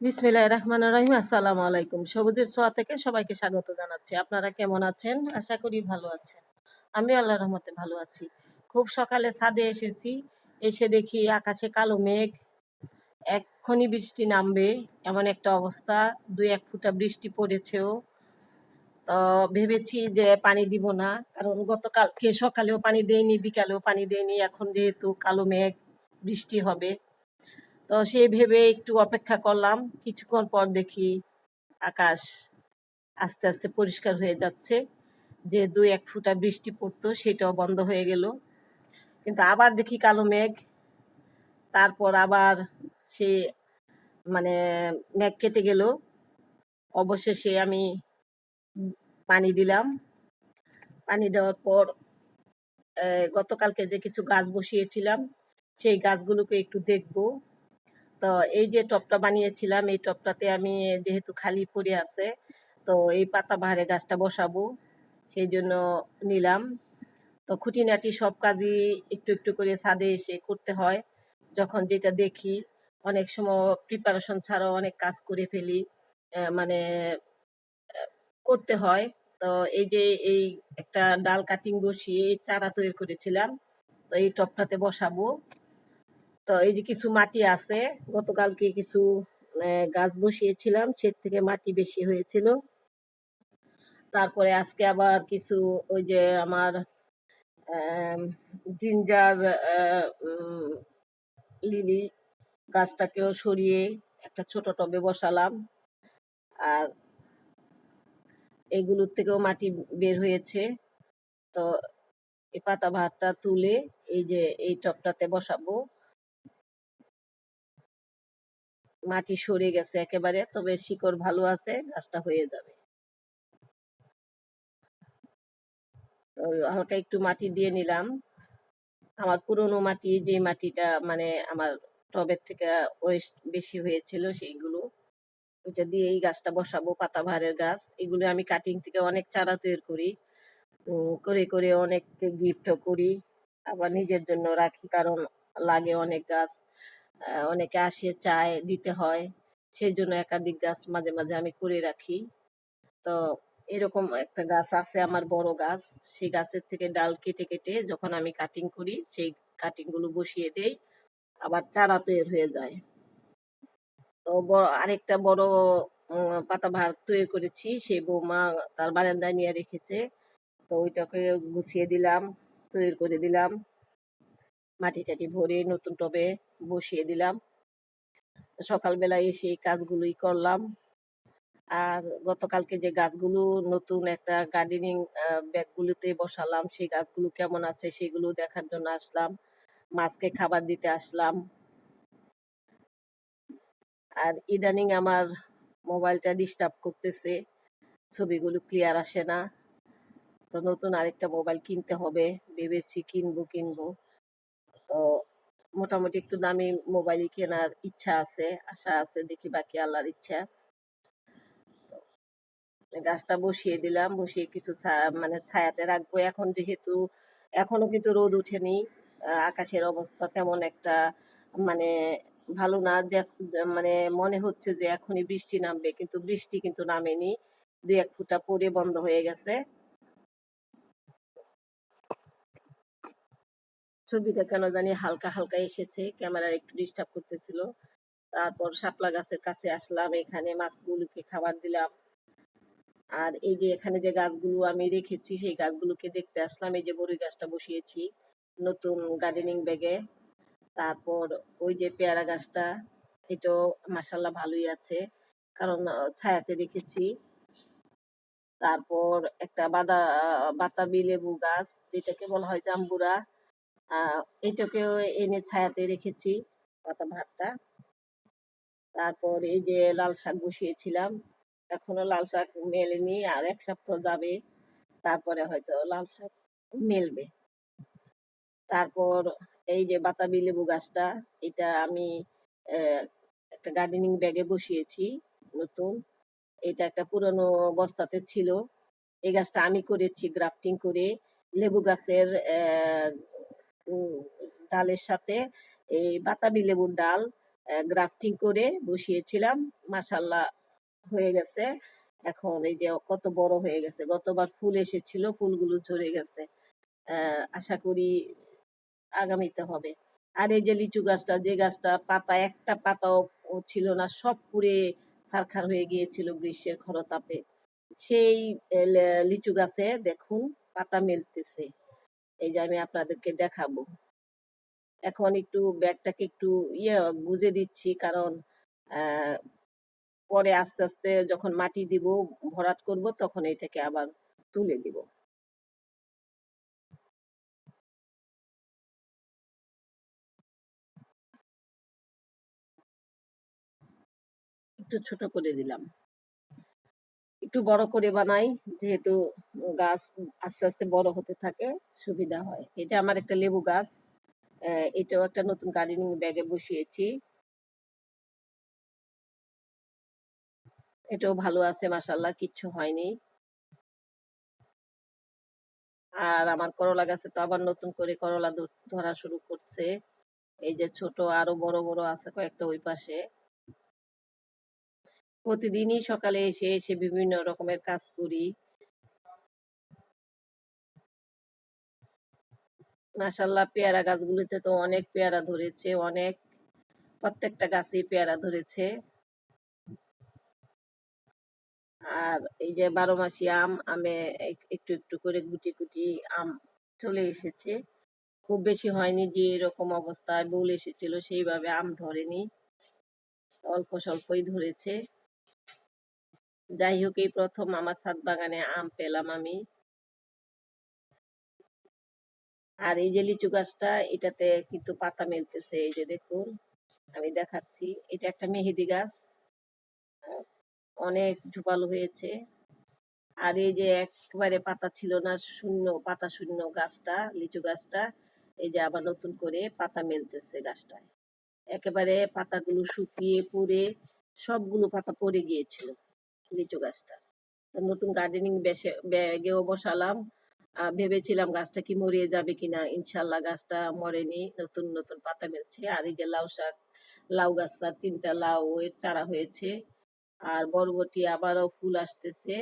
বিসমিল্লাহ রহমান রহিম। আসসালামু আলাইকুম। সবুজের ছোঁয়া থেকে সবাইকে স্বাগত জানাচ্ছি। আপনারা কেমন আছেন? আশা করি ভালো আছেন। আমি আল্লাহ রহমতে ভালো আছি। খুব সকালে ছাদে এসেছি। এসে দেখি আকাশে কালো মেঘ। এক্ষুনি বৃষ্টি নামবে। এমন একটা অবস্থা। দুই এক ফুটা বৃষ্টি পড়েছেও। তো ভেবেছি যে পানি দিব না। কারণ গতকালকে সকালেও পানি দেয়নি, বিকালেও পানি দেয়নি। এখন যেহেতু কালো মেঘ, বৃষ্টি হবে। তো সেই ভেবে একটু অপেক্ষা করলাম। কিছুক্ষণ পর দেখি আকাশ আস্তে আস্তে পরিষ্কার হয়ে যাচ্ছে। যে দুই, এক ফুটা বৃষ্টি পড়তো সেটাও বন্ধ হয়ে গেল। কিন্তু আবার দেখি কালো মেঘ। তারপর আবার সে মানে মেঘ কেটে গেল। অবশেষে আমি পানি দিলাম। পানি দেওয়ার পর গতকালকে যে কিছু গাছ বসিয়েছিলাম, সেই গাছগুলোকে একটু দেখব। তো এই যে টপটা বানিয়েছিলাম, এই টপটাতে আমি যেহেতু খালি পড়ে আছে, তো এই পাতাবাহারে গাছটা বসাবো, সেই জন্য নিলাম। তো খুঁটিনাটি সব কাজই একটু একটু করে ছাদে এসে করতে হয়। যখন যেটা দেখি, অনেক সময় প্রিপারেশন ছাড়াও অনেক কাজ করে ফেলি মানে করতে হয়। তো এই যে এই একটা ডাল কাটিং বসিয়ে চারা তৈরি করেছিলাম, তো এই টপটাতে বসাবো। তো এই যে কিছু মাটি আছে, গতকালকে কিছু গাছ বসিয়েছিলাম সে থেকে মাটি বেশি হয়েছিল। তারপরে আজকে আবার কিছু ওই যে আমার জিঞ্জার লিলি গাছটাকেও সরিয়ে একটা ছোট টবে বসালাম। আর এগুলোর থেকেও মাটি বের হয়েছে। তো এই পাতা ভাতটা তুলে এই যে এই টবটাতে বসাবো। মাটি সরে গেছে একেবারে, তবে শিকড় ভালো আছে গাছটা হয়ে যাবে। হালকা একটু মাটি দিয়ে নিলাম। আমার পুরনো মাটি, যে মাটিটা মানে আমার টবের থেকে ওয়েস্ট বেশি হয়েছিল সেইগুলো, ওইটা দিয়ে এই গাছটা বসাবো, পাতাবাহারের গাছ। এগুলো আমি কাটিং থেকে অনেক চারা তৈরি করি করে করে অনেককে গিফটও করি। আবার নিজের জন্য রাখি, কারণ লাগে অনেক গাছ। অনেকে আসে চায় দিতে হয়। সেই জন্য একাধিক গাছ মাঝে মাঝে আমি করে রাখি। তো এরকম একটা গাছ আছে আমার বড় গাছ। সেই গাছের থেকে ডাল কেটে কেটে যখন আমি কাটিং করি সেই কাটিংগুলো বসিয়ে দেই আবার চারা তৈরি হয়ে যায়। তো আরেকটা বড় উম, পাতাবাহার তৈরি করেছি সেই বৌমা তার বারান্দায় নিয়ে রেখেছে। তো ওইটাকে গুছিয়ে দিলাম তৈরি করে দিলাম। মাটি টাটি ভরে নতুন টবে বসিয়ে দিলাম। সকালবেলা এসে এই কাজগুলোই করলাম। আর গতকালকে যে গাছগুলো নতুন একটা গার্ডেনিং ব্যাগগুলোতে বসালাম, সেই গাছগুলো কেমন আছে সেগুলো দেখার জন্য আসলাম। মাছকে খাবার দিতে আসলাম। আর ইদানিং আমার মোবাইলটা ডিস্টার্ব করতেছে, ছবিগুলো ক্লিয়ার আসে না। তো নতুন আরেকটা মোবাইল কিনতে হবে, ভেবেছি কিনবো কিনবো। তো মোটামুটি একটু দামি মোবাইলই কেনার ইচ্ছা আছে, আশা আছে, দেখি বাকি আল্লাহর ইচ্ছা। গাছটা বসিয়ে দিলাম, বসিয়ে কিছু মানে ছায়াতে রাখব। এখন যেহেতু, এখনও কিন্তু রোদ উঠেনি আকাশের অবস্থা তেমন একটা মানে ভালো না। যে মানে মনে হচ্ছে যে এখনই বৃষ্টি নামবে, কিন্তু বৃষ্টি কিন্তু নামেনি। দুই এক ফুটা পরে বন্ধ হয়ে গেছে। ছবিটা কেন জানি হালকা হালকা এসেছে, ক্যামেরার একটু ডিস্টার্ব করতেছিল। তারপর শাপলা গাছের কাছে আসলাম, এখানে মাছগুলোকে খাবার দিলাম। আর এই যে এখানে যে গাছগুলো আমি রেখেছি, সেই গাছগুলোকে দেখতে আসলাম, এই যে বড়ই গাছটা বসিয়েছি নতুন গার্ডেনিং ব্যাগে তারপর ওই যে পেয়ারা গাছটা, এটাও মাসাল্লাহ ভালোই আছে, কারণ ছায়াতে রেখেছি। তারপর একটা বাদা, বাতাবি লেবু গাছ, যেটাকে বলা হয় জাম্বুরা। এটাকেও এনে ছায়াতে রেখেছি, পাতা ভাতটা। তারপর এই যে লাল শাক বসিয়েছিলাম এখনও লাল শাক মেলেনি আর এক সপ্তাহ যাবে, তারপরে হয়তো লাল শাক মেলবে। তারপর এই যে বাতাবি লেবু গাছটা, এটা আমি একটা গার্ডেনিং ব্যাগে বসিয়েছি, নতুন। এটা একটা পুরনো বস্তাতে ছিল। এই গাছটা আমি করেছি গ্রাফটিং করে। লেবু গাছের ডালের সাথে এই বাতাবি লেবুর ডাল গ্রাফটিং করে বসিয়েছিলাম। মাসাল্লাহ হয়ে গেছে। এখন এই যে কত বড় হয়ে গেছে, গতবার ফুল এসেছিল, ফুলগুলো ঝরে গেছে। আশা করি আগামীতে হবে। আর এই যে লিচু গাছটা, যে গাছটা পাতা, একটা পাতাও ছিল না, সব পুড়ে সারখার হয়ে গিয়েছিল গ্রীষ্মের খরতাপে। সেই লিচু গাছে দেখুন পাতা মেলতেছে। এই যে আমি আপনাদেরকে দেখাবো। এখন একটু ব্যাগটাকে একটু ইয়ে গুজে দিচ্ছি কারণ পরে আস্তে আস্তে যখন মাটি দিব, ভরাট করব, তখন এটাকে আবার তুলে দিব। একটু ছোট করে দিলাম। একটু বড় করে বানাই, যেহেতু গাছ আস্তে আস্তে বড় হতে থাকে, সুবিধা হয়। এটা আমার একটা লেবু গাছ এটাও একটা নতুন গার্ডেনিং ব্যাগে বসিয়েছি। এটাও ভালো আছে মাসাল্লাহ কিচ্ছু হয়নি। আর আমার করলা গাছে তো আবার নতুন করে করলা ধরা শুরু করছে। এই যে ছোট আরও বড় বড় আছে কয়েকটা ওই পাশে। প্রতিদিনই সকালে এসে এসে বিভিন্ন রকমের কাজ করি। মাসাল্লাহ পেয়ারা গাছগুলিতে তো অনেক পেয়ারা ধরেছে, অনেক, প্রত্যেকটা গাছেই পেয়ারা ধরেছে। আর এই যে বারো মাসি আম, আমে এক- একটু একটু করে গুটি গুটি আম চলে এসেছে। খুব বেশি হয়নি যে এরকম অবস্থায় বউল এসেছিল, সেইভাবে আম ধরেনি। অল্প স্বল্পই ধরেছে। যাই হোক, এই প্রথম আমার ছাদ বাগানে আম পেলাম আমি। আর এই যে লিচু গাছটা, এটাতে কিন্তু পাতা মেলতেছে, এই যে দেখুন, আমি দেখাচ্ছি। এটা একটা মেহেদি গাছ, অনেক ঝোপালো হয়েছে। আর এই যে একবারে পাতা ছিল না, শূন্য, পাতা শূন্য গাছটা, লিচু গাছটা, এই যে আবার নতুন করে পাতা মেলতেছে গাছটায়। একেবারে পাতাগুলো শুকিয়ে পুড়ে সবগুলো পাতা পড়ে গিয়েছিল। লিচু গাছটা। নতুন গার্ডেনিং ব্যাগেও বসালাম। ভেবেছিলাম গাছটা কি মরিয়ে যাবে কিনা, ইনশাল্লাহ গাছটা মরেনি। নতুন নতুন পাতা মেলছে আর এই যে লাউ শাক, লাউ গাছটার তিনটা লাউ এর চারা হয়েছে। আর বরবটি আবারও ফুল আসতেছে।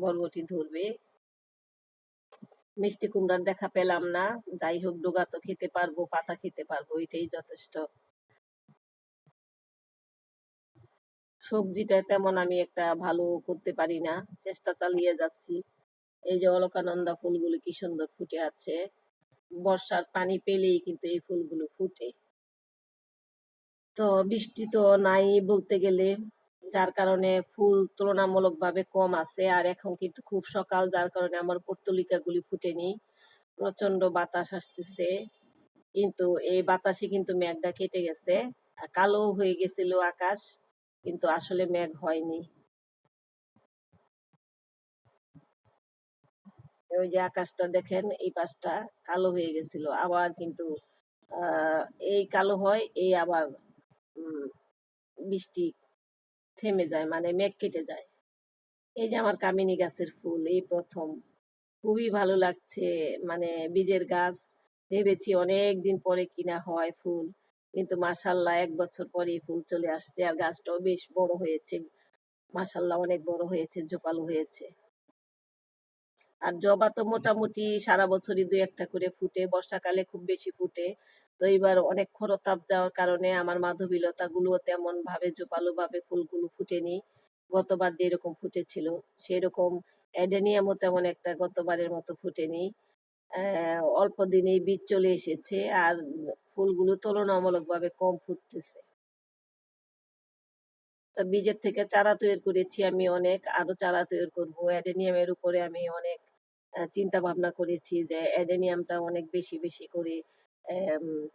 বরবটি ধরবে। মিষ্টি কুমড়ার দেখা পেলাম না। যাই হোক, ডোগা তো খেতে পারব, পাতা খেতে পারব, এটাই যথেষ্ট। সবজিটা তেমন আমি একটা ভালো করতে পারি না। চেষ্টা চালিয়ে যাচ্ছি। এই যে অলকানন্দা ফুলগুলো কি সুন্দর ফুটে আছে। বর্ষার পানি পেলেই কিন্তু এই ফুলগুলো ফুটে। তো বৃষ্টি তো নাই বলতে গেলে। যার কারণে ফুল তুলনামূলকভাবে কম আছে। আর এখন কিন্তু খুব সকাল, যার কারণে আমার পর্তুলিকাগুলি ফুটেনি। প্রচণ্ড বাতাস আসতেছে। কিন্তু এই বাতাসে কিন্তু মেঘটা কেটে গেছে। কালো হয়ে গেছিল আকাশ। কিন্তু আসলে মেঘ হয়নি। ওই যে আকাশটা দেখেন, এই পাশটা কালো হয়ে গেছিল। আবার কিন্তু এই কালো হয়, এই আবার বৃষ্টি থেমে যায় মানে মেঘ কেটে যায়। এই যে আমার কামিনী গাছের ফুল, এই প্রথম। খুবই ভালো লাগছে মানে বীজের গাছ ভেবেছি অনেক দিন পরে কিনা হয় ফুল। কিন্তু মাসাল্লাহ এক বছর পরে ফুল চলে আসছে আর গাছটাও বেশ বড় হয়েছে। মাসাল্লাহ অনেক বড় হয়েছে, জোপালো হয়েছে। আর জবা তো মোটামুটি সারা বছরই দুই একটা করে ফুটে, বর্ষাকালে খুব বেশি ফুটে। তো এবার অনেক খরতাপ যাওয়ার কারণে আমার মাধবীলতা গুলো তেমন ভাবে জোপালো ভাবে ফুলগুলো ফুটেনি। গতবার যেরকম ফুটেছিল, সেরকম অ্যাডেনিয়ামও তেমন একটা গতবারের মতো ফুটেনি। অল্প দিনেই বীজ চলে এসেছে আর ফুলগুলো তুলনামূলকভাবে কম ফুটতেছে। তো বীজের থেকে চারা তৈরি করেছি আমি অনেক আরও চারা তৈরি করব। অ্যাডেনিয়ামের উপরে আমি অনেক চিন্তা ভাবনা করেছি যে অ্যাডেনিয়ামটা অনেক বেশি বেশি করে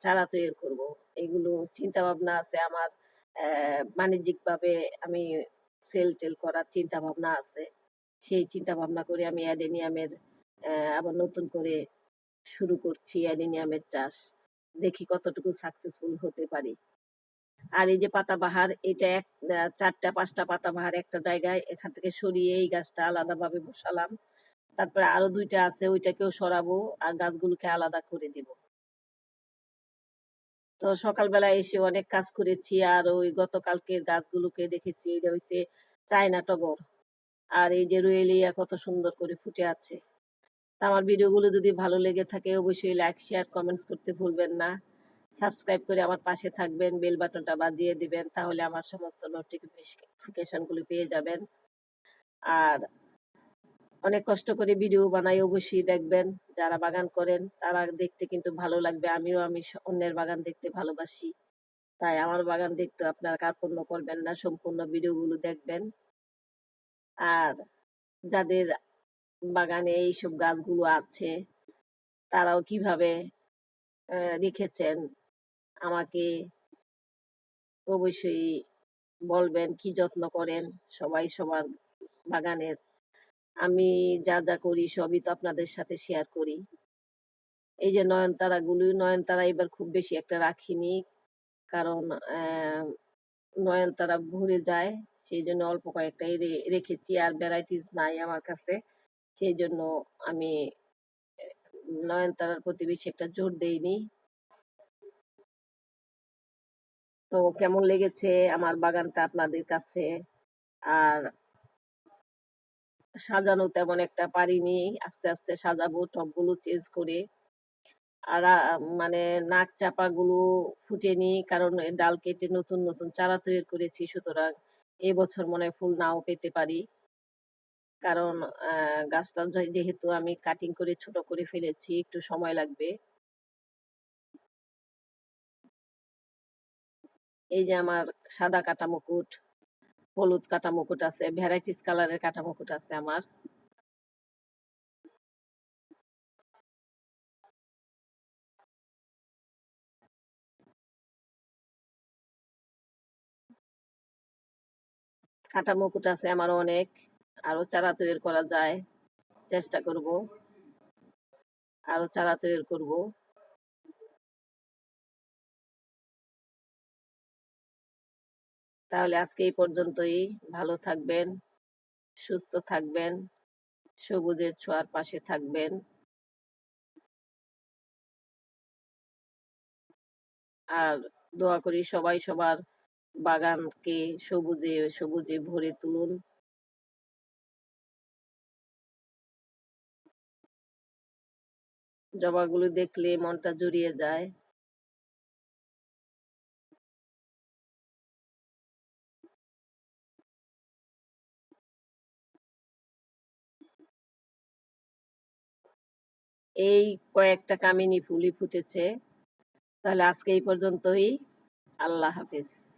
চারা তৈরি করব। এগুলো চিন্তা ভাবনা আছে আমার বাণিজ্যিক ভাবে আমি সেল টেল করার চিন্তা ভাবনা আছে। সেই চিন্তা ভাবনা করে আমি অ্যাডেনিয়ামের আবার নতুন করে শুরু করছি অ্যাডেনিয়ামের চাষ। দেখি কতটুকু সাকসেসফুল হতে পারি। আর এই যে পাতাবাহার, এটা এক চারটা, পাঁচটা পাতাবাহার একটা জায়গায় এখান থেকে সরিয়ে এই গাছটা আলাদাভাবে বসালাম। তারপরে আরও দুইটা আছে, ওইটাকেও সরাবো আর গাছগুলোকে আলাদা করে দিব। তো সকালবেলা এসে অনেক কাজ করেছি আর ওই গতকালকের গাছগুলোকে দেখেছি, এটা হচ্ছে চায়না টগর। আর এই যে রুয়েলিয়া কত সুন্দর করে ফুটে আছে। আমার ভিডিওগুলো যদি ভালো লেগে থাকে, অবশ্যই লাইক শেয়ার কমেন্টস করতে ভুলবেন না। সাবস্ক্রাইব করে আমার পাশে থাকবেন বেল বাটনটা বাজিয়ে দিবেন, তাহলে আমার সমস্ত নোটিফিকেশনগুলো পেয়ে যাবেন। আর অনেক কষ্ট করে ভিডিও বানাই অবশ্যই দেখবেন, যারা বাগান করেন তারা দেখতে কিন্তু ভালো লাগবে, আমিও আমি অন্যের বাগান দেখতে ভালোবাসি। তাই আমার বাগান দেখতে আপনারা কার্পণ্য করবেন না, সম্পূর্ণ ভিডিওগুলো দেখবেন। আর যাদের বাগানে এইসব গাছগুলো আছে, তারাও কীভাবে রেখেছেন? আমাকে অবশ্যই বলবেন, কি যত্ন করেন সবাই সবার বাগানের। আমি যা যা করি সবই তো আপনাদের সাথে শেয়ার করি। এই যে নয়নতারা গুলি নয়নতারা এবার খুব বেশি একটা রাখিনি, কারণ নয়নতারা ভরে যায়, সেই জন্য অল্প কয়েকটাই রেখেছি, আর ভ্যারাইটিস নাই আমার কাছে। সেই জন্য আমি নয়নতারার প্রতি বেশি একটা জোর দেইনি। তো কেমন লেগেছে আমার বাগানটা আপনাদের কাছে? আর সাজানো তেমন একটা পারিনি, আস্তে আস্তে সাজাবো টবগুলো চেঞ্জ করে। আর মানে নাক চাপা গুলো ফুটেনি কারণ ডাল কেটে নতুন নতুন চারা তৈরি করেছি, সুতরাং এবছর মনে হয় ফুল নাও পেতে পারি। কারণ গাছটা যেহেতু আমি কাটিং করে ছোট করে ফেলেছি, একটু সময় লাগবে। এই যে আমার সাদা কাটা মুকুট হলুদ কাটা মুকুট আছে ভ্যারাইটিস কালারের কাটা মুকুট আছে আমার। কাটা মুকুট আছে আমার অনেক। আরও চারা তৈরি করা যায়। চেষ্টা করব। আরও চারা তৈরি করব। তাহলে আজকে এই পর্যন্তই। ভালো থাকবেন, সুস্থ থাকবেন, সবুজের ছোঁয়ার পাশে থাকবেন। আর দোয়া করি সবাই সবার বাগানকে সবুজে সবুজে ভরে তুলুন। জবাগুলো দেখলে মনটা জুড়িয়ে যায়। এই কয়েকটা কামিনী ফুলই ফুটেছে। তাহলে আজকে এই পর্যন্তই। আল্লাহ হাফিজ।